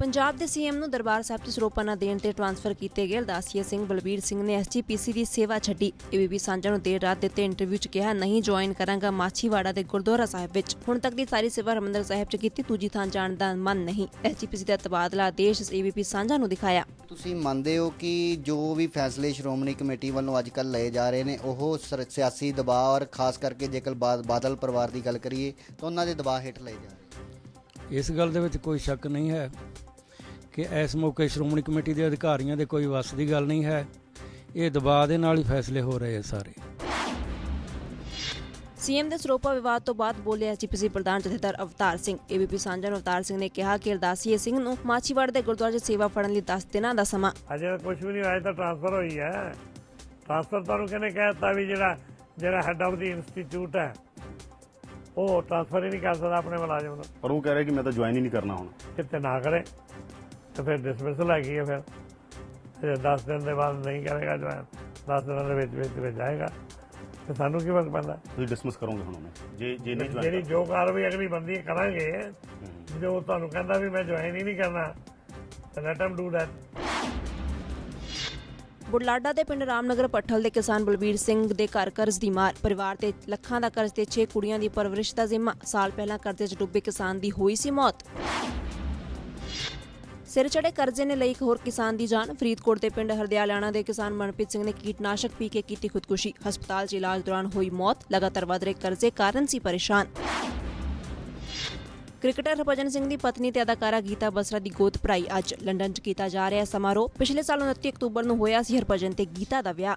ਪੰਜਾਬ ਦੇ ਸੀਐਮ ਨੂੰ ਦਰਬਾਰ ਸਾਹਿਬ ਤੋਂ ਸਰੋਪਾ ਨਾ ਦੇਣ ਤੇ ਟਰਾਂਸਫਰ ਕੀਤੇ ਗਏ ਦਾਸੀਆ ਸਿੰਘ ਬਲਬੀਰ ਸਿੰਘ ਨੇ ਐਸਜੀਪੀਸੀ ਦੀ ਸੇਵਾ ਛੱਡੀ। ਏਬੀਪੀ ਸਾਂਝਾ ਨੂੰ ਦੇਰ ਰਾਤ ਦਿੱਤੇ ਇੰਟਰਵਿਊ 'ਚ ਕਿਹਾ ਨਹੀਂ ਜੁਆਇਨ ਕਰਾਂਗਾ ਮਾਛੀਵਾੜਾ ਦੇ ਗੁਰਦੁਆਰਾ ਸਾਹਿਬ ਵਿੱਚ। ਹੁਣ ਤੱਕ ਦੀ ਸਾਰੀ ਸੇਵਾ ਹਰਿਮੰਦਰ ਸਾਹਿਬ 'ਚ ਕੀਤੀ ਦੂਜੀ ਥਾਂ ਜਾਣ ਦਾ ਮਨ ਨਹੀਂ। ਐਸਜੀਪੀਸੀ ਦਾ ਤਬਾਦਲਾ ਆਦੇਸ਼ ਏਬੀਪੀ ਸਾਂਝਾ ਨੂੰ ਦਿਖਾਇਆ। ਤੁਸੀਂ ਮੰਨਦੇ ਹੋ ਕਿ ਜੋ ਵੀ ਫੈਸਲੇ ਸ਼੍ਰੋਮਣੀ ਕਮੇਟੀ ਵੱਲੋਂ ਅੱਜ ਕੱਲ੍ਹ ਲਏ ਜਾ ਰਹੇ ਨੇ ਉਹ ਸਿਆਸੀ ਦਬਾਅ ਔਰ ਖਾਸ ਕਰਕੇ ਜੇਕਰ ਬਾਦਲ ਪਰਿਵਾਰ ਦੀ ਗੱਲ ਕਰੀਏ ਤਾਂ ਉਹਨਾਂ ਦੇ ਦਬਾਅ ਹੇਠ ਲਏ ਜਾ ਰਹੇ ਇਸ ਗੱਲ ਦੇ ਵਿੱਚ ਕੋਈ ਸ਼ੱਕ ਨਹੀਂ ਹੈ। ਕਿ ਇਸ ਮੌਕੇ ਸ਼੍ਰੋਮਣੀ ਕਮੇਟੀ ਦੇ ਅਧਿਕਾਰੀਆਂ ਦੇ ਕੋਈ ਵੱਸ ਦੀ ਗੱਲ ਨਹੀਂ ਹੈ। ਇਹ ਦਬਾਅ ਦੇ ਨਾਲ ਹੀ ਫੈਸਲੇ ਹੋ ਰਹੇ ਆ ਸਾਰੇ। ਸੀਐਮ ਦੇ ਸਰੋਪਾ ਵਿਵਾਦ ਤੋਂ ਬਾਅਦ ਬੋਲੇ ਐਸਜੀਪੀਸੀ ਪ੍ਰਧਾਨ ਜਥੇਦਾਰ ਅਵਤਾਰ ਸਿੰਘ। ਏਬੀਪੀ ਸਾਂਝਾ ਨੂੰ ਅਵਤਾਰ ਸਿੰਘ ਨੇ ਕਿਹਾ ਕਿ ਅਰਦਾਸੀਏ ਸਿੰਘ ਨੂੰ ਮਾਛੀਵਾੜਾ ਦੇ ਗੁਰਦੁਆਰੇ 'ਚ ਸੇਵਾ ਫੜਨ ਲਈ 10 ਦਿਨਾਂ ਦਾ ਸਮਾਂ। ਅਜੇ ਕੁਝ ਵੀ ਨਹੀਂ ਹੋਇਆ ਤਾਂ ਟ੍ਰਾਂਸਫਰ ਹੋਈ ਹੈ। ਟ੍ਰਾਂਸਫਰ ਤੁਹਾਨੂੰ ਕਿਹਨੇ ਕਹਿਤਾ ਵੀ ਜਿਹੜਾ ਜਿਹੜਾ ਹੈੱਡ ਆਫ ਦੀ ਇੰਸਟੀਚਿਊਟ ਹੈ ਉਹ ਟ੍ਰਾਂਸਫਰ ਹੀ ਨਹੀਂ ਕਰ ਸਕਦਾ ਆਪਣੇ ਮੁਲਾਜ਼ਮ ਨੂੰ। ਪਰ ਉਹ ਕਹਿ ਰਿਹਾ ਕਿ ਮੈਂ ਤਾਂ ਜੁਆਇਨ ਹੀ ਨਹੀਂ ਕਰਨਾ ਹੁਣ। ਕਿਤੇ ਨਾ ਕਰੇ। ਤਾਂ ਫਿਰ ਡਿਸਮਿਸਲ ਹੈਗੀ ਹੈ ਫਿਰ। ਜੇ 10 ਦਿਨ ਦੇ ਬਾਅਦ ਨਹੀਂ ਕਰੇਗਾ ਜਵਾਨ। 10 ਦਿਨਾਂ ਦੇ ਵਿੱਚ ਵਿੱਚ ਵਿੱਚ ਜਾਏਗਾ। ਤੇ ਸਾਨੂੰ ਕੀ ਫ਼ਰਕ ਪੈਂਦਾ? ਤੁਸੀਂ ਡਿਸਮਿਸ ਕਰੋਗੇ ਹੁਣ ਉਹਨੂੰ? ਜੇ ਜੇ ਨਹੀਂ ਜਿਹੜੀ ਜੁਆਇਨ ਜੋ ਕਾਰਵਾਈ ਅਗਲੀ ਬੰਦੀ ਹੈ ਕਰਾਂਗੇ। ਜੋ ਤੁਹਾਨੂੰ ਕਹਿੰਦਾ ਵੀ ਮੈਂ ਜੁਆਇਨ ਹੀ ਨਹੀਂ ਕਰਨਾ ਤਾਂ let him do that Budhlada ਦੇ ਪਿੰਡ ਰਾਮਨਗਰ ਪੱਠਲ ਦੇ ਕਿਸਾਨ ਬਲਬੀਰ ਸਿੰਘ ਦੇ ਘਰ ਕਰਜ਼ ਦੀ ਮਾਰ। ਪਰਿਵਾਰ ਤੇ ਲੱਖਾਂ ਦਾ ਕਰਜ਼ ਤੇ 6 ਕੁੜੀਆਂ ਦੀ ਪਰਵਰਿਸ਼ ਦਾ ਜ਼ਿੰਮਾ। ਸਾਲ ਪਹਿਲਾਂ ਕਰਜ਼ੇ 'ਚ ਡੁੱਬੇ ਕਿਸਾਨ ਦੀ ਹੋਈ ਸੀ ਮੌਤ। ਸਿਰ ਚੜੇ ਕਰਜ਼ੇ ਨੇ ਲਈ ਇੱਕ ਹੋਰ ਕਿਸਾਨ ਦੀ ਜਾਨ। ਫਰੀਦਕੋਟ ਦੇ ਪਿੰਡ ਹਰਦਿਆਲਾਣਾ ਦੇ ਕਿਸਾਨ ਮਨਪ੍ਰੀਤ ਸਿੰਘ ਨੇ ਕੀਟਨਾਸ਼ਕ ਪੀ ਕੇ ਕੀਤੀ ਖੁਦਕੁਸ਼ੀ। ਹਸਪਤਾਲ 'ਚ ਇਲਾਜ ਦੌਰਾਨ ਹੋਈ ਮੌਤ। ਲਗਾਤਾਰ ਵਧ ਰਹੇ ਕਰਜ਼ੇ ਕਾਰਨ ਸੀ ਪਰੇਸ਼ਾਨ। ਕ੍ਰਿਕਟਰ ਹਰਭਜਨ ਸਿੰਘ ਦੀ ਪਤਨੀ ਤੇ ਅਦਾਕਾਰਾ ਗੀਤਾ ਬਸਰਾ ਦੀ ਗੋਦ ਭਰਾਈ ਅੱਜ ਲੰਡਨ 'ਚ ਕੀਤਾ ਜਾ ਰਿਹਾ ਸਮਾਰੋਹ। ਪਿਛਲੇ ਸਾਲ 29 ਅਕਤੂਬਰ ਨੂੰ ਹੋਇਆ ਸੀ ਹਰਭਜਨ ਤੇ ਗੀਤਾ ਦਾ ਵਿਆਹ।